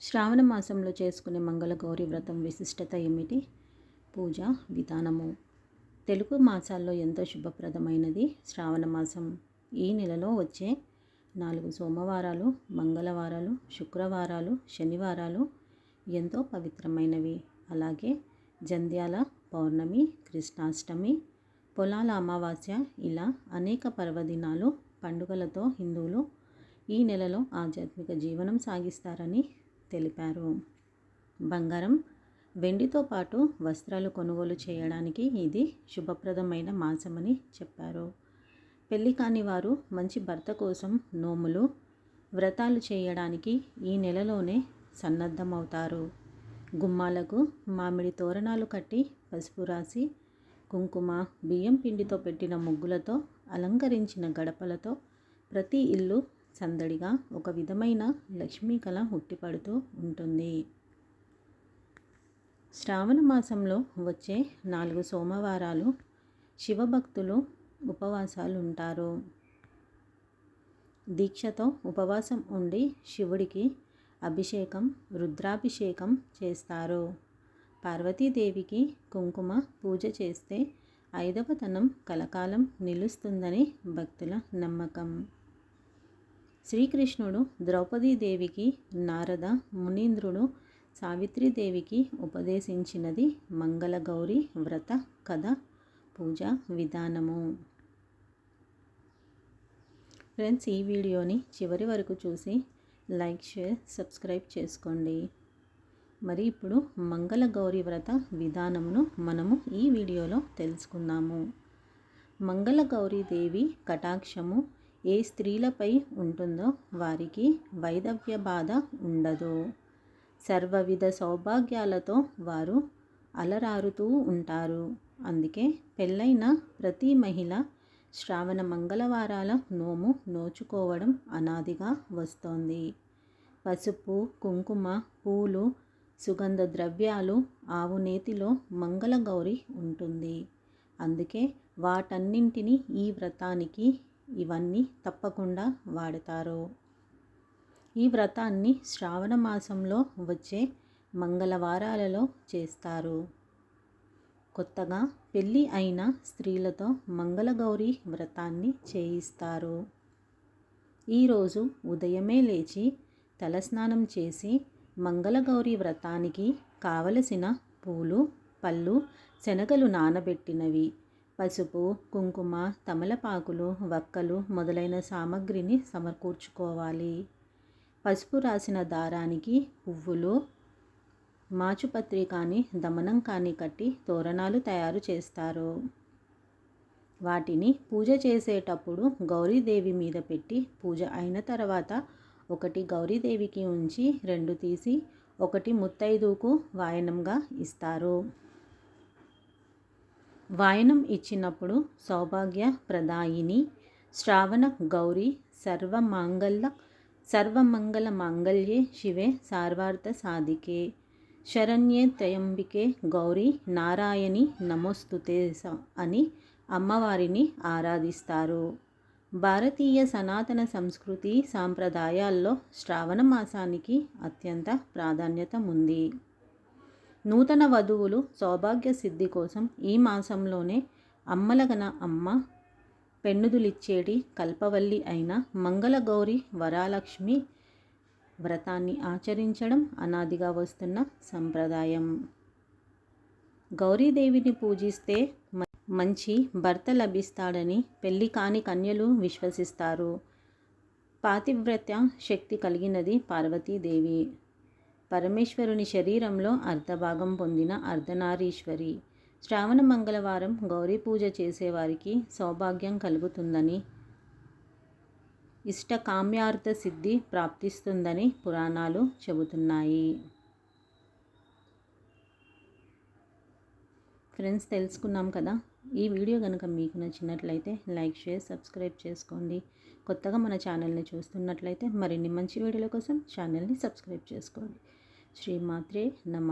శ్రావణ మాసంలో చేసుకునే మంగళగౌరి వ్రతం విశిష్టత ఏమిటి? పూజ విధానము. తెలుగు మాసాల్లో ఎంతో శుభప్రదమైనది శ్రావణ మాసం. ఈ నెలలో వచ్చే నాలుగు సోమవారాలు మంగళవారాలు శుక్రవారాలు శనివారాలు ఎంతో పవిత్రమైనవి. అలాగే జంధ్యాల పౌర్ణమి కృష్ణాష్టమి పొలాల అమావాస్య ఇలా అనేక పర్వదినాలు పండుగలతో హిందువులు ఈ నెలలో ఆధ్యాత్మిక జీవనం సాగిస్తారని తెలిపారు. బంగారం వెండితో పాటు వస్త్రాలు కొనుగోలు చేయడానికి ఇది శుభప్రదమైన మాసమని చెప్పారు. పెళ్ళి కాని వారు మంచి భర్త కోసం నోములు వ్రతాలు చేయడానికి ఈ నెలలోనే సన్నద్ధమవుతారు. గుమ్మాలకు మామిడి తోరణాలు కట్టి పసుపు రాసి కుంకుమ బియ్యం పిండితో పెట్టిన ముగ్గులతో అలంకరించిన గడపలతో ప్రతి ఇల్లు సందడిగా ఒక విధమైన లక్ష్మీ కళ ఉట్టిపడుతూ ఉంటుంది. శ్రావణ మాసంలో వచ్చే నాలుగు సోమవారాలు శివభక్తులు ఉపవాసాలు ఉంటారు దీక్షతో ఉపవాసం ఉండి శివుడికి అభిషేకం రుద్రాభిషేకం చేస్తారు. పార్వతీదేవికి కుంకుమ పూజ చేస్తే ఐదవతనం కలకాలం నిలుస్తుందని భక్తుల నమ్మకం. శ్రీకృష్ణుడు ద్రౌపదీదేవికి నారద మునీంద్రుడు సావిత్రీదేవికి ఉపదేశించినది మంగళగౌరి వ్రత కథ పూజ విధానము. ఫ్రెండ్స్ ఈ వీడియోని చివరి వరకు చూసి లైక్ షేర్ సబ్స్క్రైబ్ చేసుకోండి. మరి ఇప్పుడు మంగళగౌరి వ్రత విధానమును మనము ఈ వీడియోలో తెలుసుకుందాము. మంగళగౌరీ దేవి కటాక్షము ఏ స్త్రీలపై ఉంటుందో వారికి వైదవ్య బాధ ఉండదు. సర్వవిధ సౌభాగ్యాలతో వారు అలరారుతూ ఉంటారు. అందుకే పెళ్ళైన ప్రతి మహిళ శ్రావణ మంగళవారాల నోము నోచుకోవడం అనాదిగా వస్తోంది. పసుపు కుంకుమ పూలు సుగంధ ద్రవ్యాలు ఆవు నేతిలో మంగళగౌరి ఉంటుంది. అందుకే వాటన్నింటినీ ఈ వ్రతానికి ఇవన్నీ తప్పకుండా వాడతారు. ఈ వ్రతాన్ని శ్రావణ మాసంలో వచ్చే మంగళవారాలలో చేస్తారు. కొత్తగా పెళ్ళి అయిన స్త్రీలతో మంగళగౌరి వ్రతాన్ని చేయిస్తారు. ఈరోజు ఉదయమే లేచి తలస్నానం చేసి మంగళగౌరి వ్రతానికి కావలసిన పూలు పళ్ళు శనగలు నానబెట్టినవి. పసుపు కుంకుమ తమలపాకులు వక్కలు మొదలైన సామగ్రిని సమకూర్చుకోవాలి. పసుపు రాసిన దారానికి పువ్వులు మాచుపత్రి కానీ దమనం కానీ కట్టి తోరణాలు తయారు చేస్తారు. వాటిని పూజ చేసేటప్పుడు గౌరీదేవి మీద పెట్టి పూజ అయిన తర్వాత ఒకటి గౌరీదేవికి ఉంచి రెండు తీసి ఒకటి ముత్తైదుకు వాయనంగా ఇస్తారు. వాయనం ఇచ్చినప్పుడు సౌభాగ్య ప్రదాయిని శ్రావణ గౌరీ సర్వమాంగళ్య సర్వమంగళ మాంగళ్యే శివే సార్వార్థ సాధికే. శరణ్యే త్రయంబికే గౌరీ నారాయణి నమోస్తుతే అని అమ్మవారిని ఆరాధిస్తారు. భారతీయ సనాతన సంస్కృతి సాంప్రదాయాల్లో శ్రావణ మాసానికి అత్యంత ప్రాధాన్యత ఉంది నూతన వధువులు సౌభాగ్య సిద్ధి కోసం ఈ మాసంలోనే అమ్మలగన అమ్మ పెన్నుదులిచ్చేటి కల్పవల్లి అయిన మంగళగౌరి వరాలక్ష్మి వ్రతాన్ని ఆచరించడం అనాదిగా వస్తున్న సంప్రదాయం. గౌరీదేవిని పూజిస్తే మంచి భర్త లభిస్తాడని పెళ్ళి కాని కన్యలు విశ్వసిస్తారు. పాతివ్రత్య శక్తి కలిగినది పార్వతీదేవి. పరమేశ్వరుని శరీరంలో అర్ధభాగం పొందిన అర్ధనారీశ్వరి. శ్రావణ మంగళవారం గౌరీ పూజ చేసేవారికి సౌభాగ్యం కలుగుతుందని ఇష్ట కామ్యార్థ సిద్ధి ప్రాప్తిస్తుందని పురాణాలు చెబుతున్నాయి. ఫ్రెండ్స్ తెలుసుకున్నాం కదా? ఈ వీడియో కనుక మీకు నచ్చినట్లయితే లైక్ షేర్ సబ్స్క్రైబ్ చేసుకోండి. కొత్తగా మన ఛానల్ని చూస్తున్నట్లయితే మరిన్ని మంచి వీడియోల కోసం ఛానల్ని సబ్స్క్రైబ్ చేసుకోండి. శ్రీమాత్రే నమ